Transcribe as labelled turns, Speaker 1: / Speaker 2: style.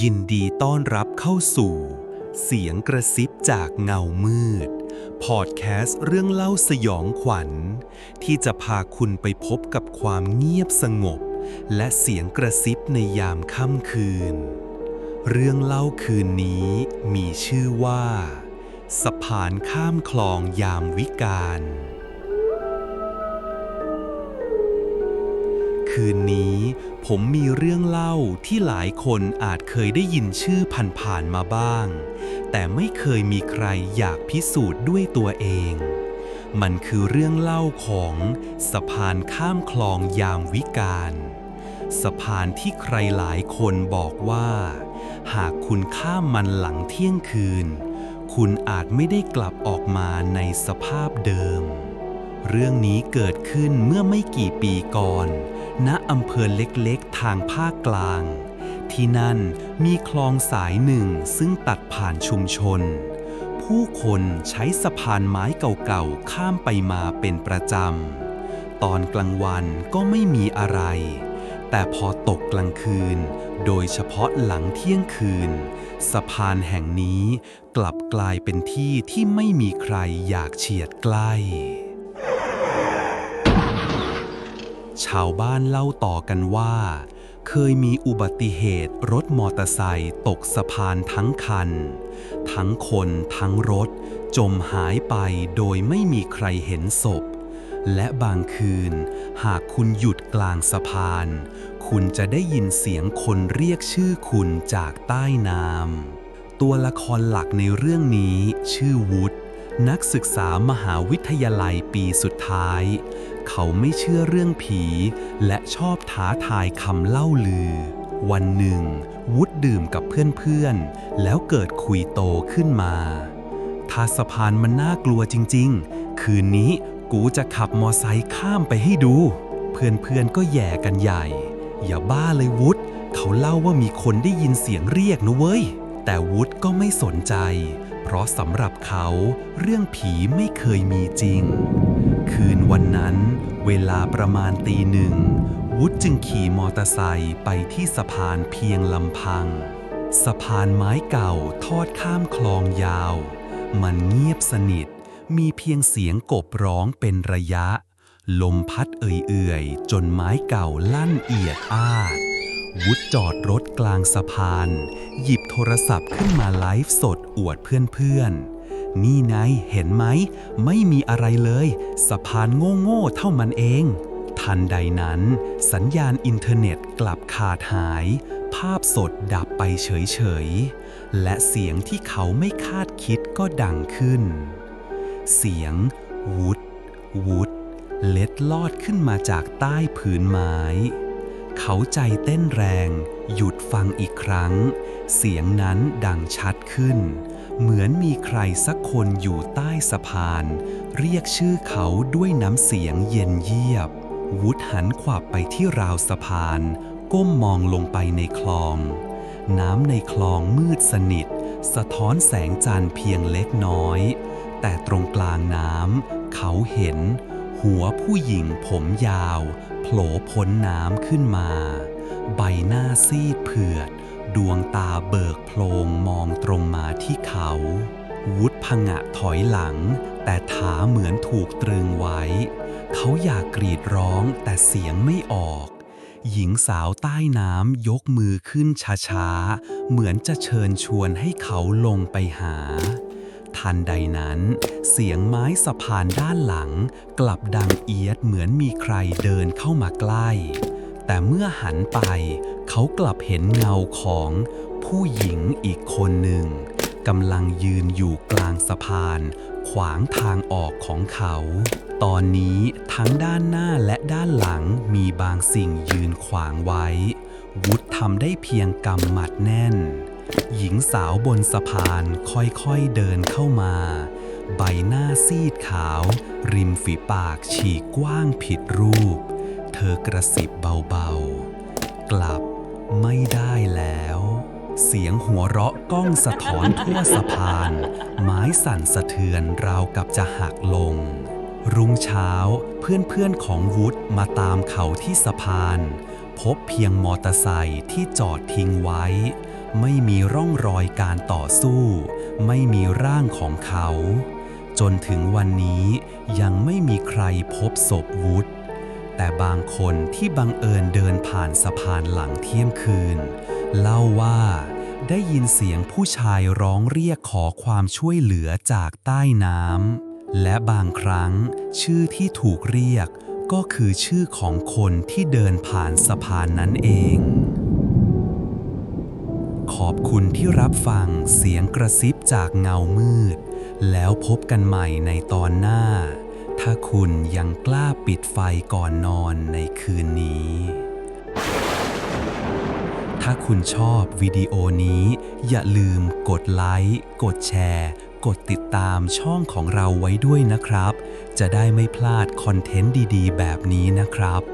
Speaker 1: ยินดีต้อนรับเข้าสู่ เสียงกระซิบจากเงามืด พอดแคสต์เรื่องเล่าสยองขวัญ ที่จะพาคุณไปพบกับความเงียบสงบ และเสียงกระซิบในยามค่ำคืน เรื่องเล่าคืนนี้มีชื่อว่า สะพานข้ามคลองยามวิกาล คืนนี้ ผมมีเรื่องเล่าที่หลายคนอาจเคยได้ยินชื่อผ่านๆมาบ้าง แต่ไม่เคยมีใครอยากพิสูจน์ด้วยตัวเอง มันคือเรื่องเล่าของสะพานข้ามคลองยามวิกาลสะพานที่ใครหลายคนบอกว่า หากคุณข้ามมันหลังเที่ยงคืน คุณอาจไม่ได้กลับออกมาในสภาพเดิม เรื่องนี้เกิดขึ้นเมื่อไม่กี่ปีก่อน ณอำเภอเล็กๆ ทางภาคกลาง ที่นั่นมีคลองสายหนึ่งซึ่งตัดผ่านชุมชน ผู้คนใช้สะพานไม้เก่าๆ ข้ามไปมาเป็นประจำ ตอนกลางวันก็ไม่มีอะไร แต่พอตกกลางคืน โดยเฉพาะหลังเที่ยงคืน สะพานแห่งนี้กลับกลายเป็นที่ที่ไม่มีใครอยากเฉียดใกล้ ชาวบ้านเล่าต่อกันว่า เคยมีอุบัติเหตุรถมอเตอร์ไซค์ตกสะพานทั้งคัน ทั้งคนทั้งรถ จมหายไปโดยไม่มีใครเห็นศพ และบางคืน หากคุณหยุดกลางสะพาน คุณจะได้ยินเสียงคนเรียกชื่อคุณจากใต้น้ำตัวละครหลักในเรื่องนี้ชื่อวุฒ นักศึกษามหาวิทยาลัยปีสุดท้าย เขาไม่เชื่อเรื่องผี และชอบท้าทายคำเล่าลือ วันหนึ่ง วุฒดื่มกับเพื่อนๆ แล้วเกิดคุยโตขึ้นมาถ้าสะพานมันน่ากลัวจริงๆ คืนนี้กูจะขับมอไซค์ข้ามไปให้ดู เพื่อนๆก็แย่กันใหญ่ อย่าบ้าเลยวุฒเขาเล่าว่ามีคนได้ยินเสียงเรียกนะเว้ย แต่วุฒก็ไม่สนใจ เพราะสำหรับเขาเรื่องผีไม่เคยมีจริง คืนวันนั้นเวลาประมาณตีหนึ่ง วุฒจึงขี่มอเตอร์ไซค์ไปที่สะพานเพียงลำพัง สะพานไม้เก่าทอดข้ามคลองยาว มันเงียบสนิท มีเพียงเสียงกบร้องเป็นระยะ ลมพัดเอื่อยๆ จนไม้เก่าลั่นเอียดอาด วุฒจอดรถกลางสะพาน หยิบโทรศัพท์ขึ้นมาไลฟ์สดอวดเพื่อนๆ นี่ไงเห็นไหม ไม่มีอะไรเลย สะพานโง่ๆเท่ามันเอง ทันใดนั้น สัญญาณอินเทอร์เน็ตกลับขาดหาย ภาพสดดับไปเฉยๆ และเสียงที่เขาไม่คาดคิดก็ดังขึ้น เสียง วุดวุดเล็ดลอดขึ้นมาจากใต้ผืนไม้ เขาใจเต้นแรง หยุดฟังอีกครั้ง เสียงนั้นดังชัดขึ้น เหมือนมีใครสักคนอยู่ใต้สะพาน เรียกชื่อเขาด้วยน้ำเสียงเย็นเยียบ วุฒหันขวับไปที่ราวสะพาน ก้มมองลงไปในคลอง น้ำในคลองมืดสนิท สะท้อนแสงจันทร์เพียงเล็กน้อย แต่ตรงกลางน้ำเขาเห็น หัวผู้หญิงผมยาว ผล่พ้นน้ำขึ้นมา ใบหน้าซีดเผือด ดวงตาเบิกโพลงมองตรงมาที่เขา วุฒพงะถอยหลัง แต่ขาเหมือนถูกตรึงไว้ เขาอยากกรีดร้องแต่เสียงไม่ออก หญิงสาวใต้น้ำยกมือขึ้นช้าๆ เหมือนจะเชิญชวนให้เขาลงไปหา ทันใดนั้น เสียงไม้สะพานด้านหลัง กลับดังเอียดเหมือนมีใครเดินเข้ามาใกล้ แต่เมื่อหันไป เขากลับเห็นเงาของผู้หญิงอีกคนหนึ่งกำลังยืนอยู่กลางสะพาน ขวางทางออกของเขา ตอนนี้ทั้งด้านหน้าและด้านหลังมีบางสิ่งยืนขวางไว้ วุฒทำได้เพียงกำหมัดแน่น หญิงสาวบนสะพานค่อยๆเดินเข้ามา ใบหน้าซีดขาว ริมฝีปากฉีกกว้างผิดรูป เธอกระสิบเบาๆ กลับไม่ได้แล้ว เสียงหัวเราะก้องสะท้อนทั่วสะพาน ไม้สั่นสะเทือนราวกับจะหักลง รุ่งเช้าเพื่อนๆของวุฒมาตามเขาที่สะพาน พบเพียงมอเตอร์ไซค์ที่จอดทิ้งไว้ ไม่มีร่องรอยการต่อสู้ ไม่มีร่างของเขา จนถึงวันนี้ยังไม่มีใครพบศพวุฒแต่บางคนที่บังเอิญเดินผ่านสะพานหลังเที่ยงคืน เล่าว่าได้ยินเสียงผู้ชายร้องเรียกขอความช่วยเหลือจากใต้น้ำและบางครั้งชื่อที่ถูกเรียกก็คือชื่อของคนที่เดินผ่านสะพานนั้นเอง ขอบคุณที่รับฟังเสียงกระซิบจากเงามืด แล้วพบกันใหม่ในตอนหน้า ถ้าคุณยังกล้าปิดไฟก่อนนอนในคืนนี้ ถ้าคุณชอบวิดีโอนี้ อย่าลืมกดไลค์กดแชร์ กดติดตามช่องของเราไว้ด้วยนะครับ จะได้ไม่พลาดคอนเทนต์ดีๆ แบบนี้นะครับ